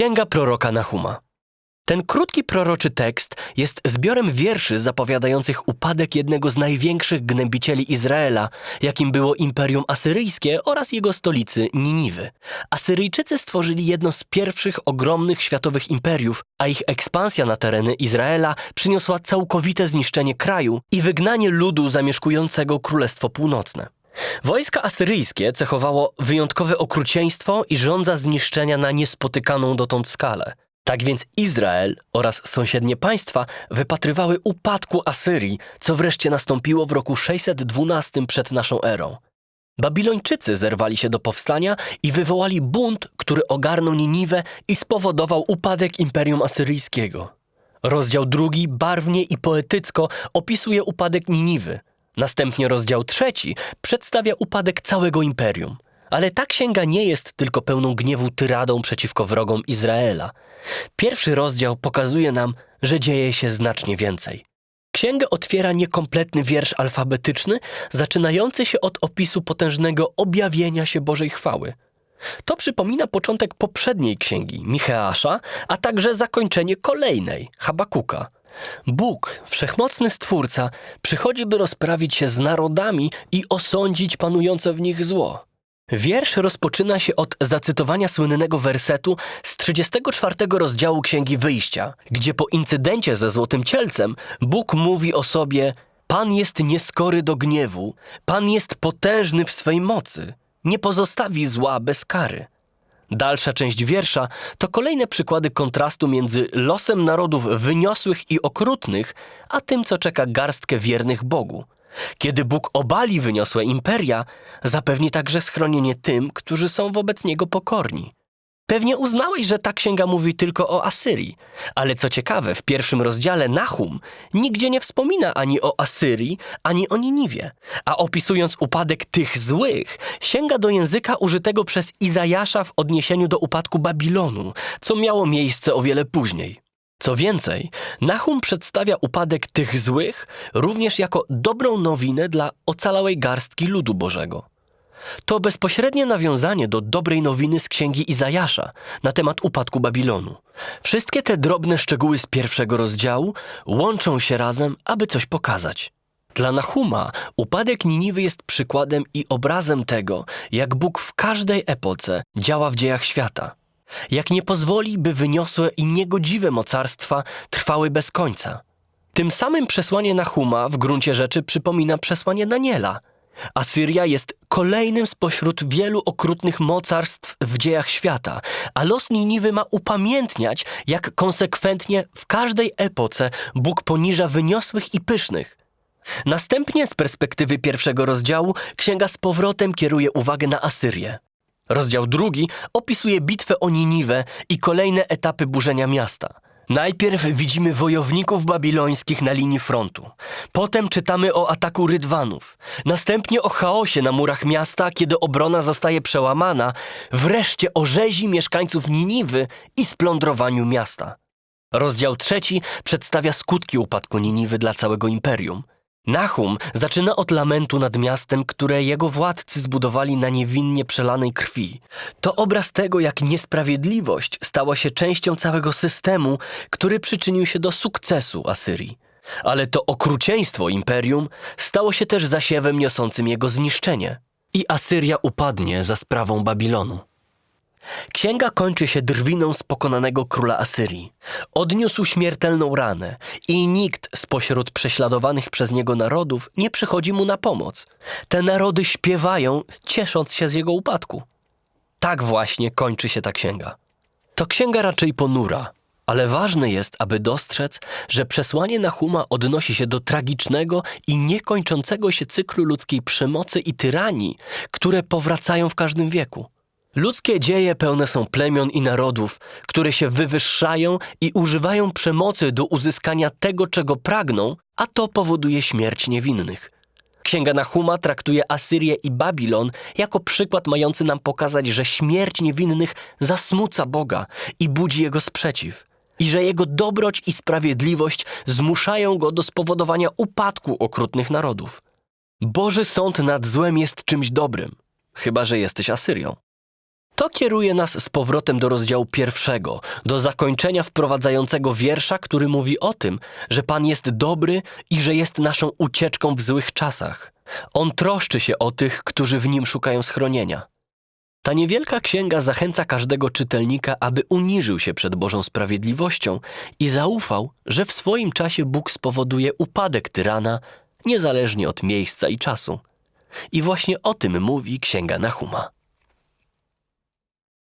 Księga proroka Nahuma. Ten krótki proroczy tekst jest zbiorem wierszy zapowiadających upadek jednego z największych gnębicieli Izraela, jakim było Imperium Asyryjskie oraz jego stolicy Niniwy. Asyryjczycy stworzyli jedno z pierwszych ogromnych światowych imperiów, a ich ekspansja na tereny Izraela przyniosła całkowite zniszczenie kraju i wygnanie ludu zamieszkującego Królestwo Północne. Wojska asyryjskie cechowało wyjątkowe okrucieństwo i żądza zniszczenia na niespotykaną dotąd skalę. Tak więc Izrael oraz sąsiednie państwa wypatrywały upadku Asyrii, co wreszcie nastąpiło w roku 612 przed naszą erą. Babilończycy zerwali się do powstania i wywołali bunt, który ogarnął Niniwę i spowodował upadek Imperium Asyryjskiego. Rozdział drugi barwnie i poetycko opisuje upadek Niniwy. Następnie rozdział trzeci przedstawia upadek całego imperium. Ale ta księga nie jest tylko pełną gniewu tyradą przeciwko wrogom Izraela. Pierwszy rozdział pokazuje nam, że dzieje się znacznie więcej. Księgę otwiera niekompletny wiersz alfabetyczny, zaczynający się od opisu potężnego objawienia się Bożej chwały. To przypomina początek poprzedniej księgi, Micheasza, a także zakończenie kolejnej, Habakuka. Bóg, wszechmocny Stwórca, przychodzi, by rozprawić się z narodami i osądzić panujące w nich zło. Wiersz rozpoczyna się od zacytowania słynnego wersetu z 34 rozdziału Księgi Wyjścia, gdzie po incydencie ze Złotym Cielcem Bóg mówi o sobie Pan jest nieskory do gniewu, Pan jest potężny w swej mocy, nie pozostawi zła bez kary. Dalsza część wiersza to kolejne przykłady kontrastu między losem narodów wyniosłych i okrutnych, a tym, co czeka garstkę wiernych Bogu. Kiedy Bóg obali wyniosłe imperia, zapewni także schronienie tym, którzy są wobec Niego pokorni. Pewnie uznałeś, że ta księga mówi tylko o Asyrii, ale co ciekawe, w pierwszym rozdziale Nahum nigdzie nie wspomina ani o Asyrii, ani o Niniwie, a opisując upadek tych złych, sięga do języka użytego przez Izajasza w odniesieniu do upadku Babilonu, co miało miejsce o wiele później. Co więcej, Nahum przedstawia upadek tych złych również jako dobrą nowinę dla ocalałej garstki ludu Bożego. To bezpośrednie nawiązanie do dobrej nowiny z księgi Izajasza na temat upadku Babilonu. Wszystkie te drobne szczegóły z pierwszego rozdziału łączą się razem, aby coś pokazać. Dla Nahuma upadek Niniwy jest przykładem i obrazem tego, jak Bóg w każdej epoce działa w dziejach świata. Jak nie pozwoli, by wyniosłe i niegodziwe mocarstwa trwały bez końca. Tym samym przesłanie Nahuma w gruncie rzeczy przypomina przesłanie Daniela – Asyria jest kolejnym spośród wielu okrutnych mocarstw w dziejach świata, a los Niniwy ma upamiętniać, jak konsekwentnie w każdej epoce Bóg poniża wyniosłych i pysznych. Następnie z perspektywy pierwszego rozdziału księga z powrotem kieruje uwagę na Asyrię. Rozdział drugi opisuje bitwę o Niniwę i kolejne etapy burzenia miasta – Najpierw widzimy wojowników babilońskich na linii frontu. Potem czytamy o ataku rydwanów. Następnie o chaosie na murach miasta, kiedy obrona zostaje przełamana. Wreszcie o rzezi mieszkańców Niniwy i splądrowaniu miasta. Rozdział trzeci przedstawia skutki upadku Niniwy dla całego imperium. Nahum zaczyna od lamentu nad miastem, które jego władcy zbudowali na niewinnie przelanej krwi. To obraz tego, jak niesprawiedliwość stała się częścią całego systemu, który przyczynił się do sukcesu Asyrii. Ale to okrucieństwo imperium stało się też zasiewem niosącym jego zniszczenie. I Asyria upadnie za sprawą Babilonu. Księga kończy się drwiną z pokonanego króla Asyrii. Odniósł śmiertelną ranę i nikt spośród prześladowanych przez niego narodów nie przychodzi mu na pomoc. Te narody śpiewają, ciesząc się z jego upadku. Tak właśnie kończy się ta księga. To księga raczej ponura, ale ważne jest, aby dostrzec, że przesłanie Nahuma odnosi się do tragicznego i niekończącego się cyklu ludzkiej przemocy i tyranii, które powracają w każdym wieku. Ludzkie dzieje pełne są plemion i narodów, które się wywyższają i używają przemocy do uzyskania tego, czego pragną, a to powoduje śmierć niewinnych. Księga Nahuma traktuje Asyrię i Babilon jako przykład mający nam pokazać, że śmierć niewinnych zasmuca Boga i budzi jego sprzeciw. I że jego dobroć i sprawiedliwość zmuszają go do spowodowania upadku okrutnych narodów. Boży sąd nad złem jest czymś dobrym, chyba że jesteś Asyrią. To kieruje nas z powrotem do rozdziału pierwszego, do zakończenia wprowadzającego wiersza, który mówi o tym, że Pan jest dobry i że jest naszą ucieczką w złych czasach. On troszczy się o tych, którzy w nim szukają schronienia. Ta niewielka księga zachęca każdego czytelnika, aby uniżył się przed Bożą sprawiedliwością i zaufał, że w swoim czasie Bóg spowoduje upadek tyrana, niezależnie od miejsca i czasu. I właśnie o tym mówi księga Nahuma.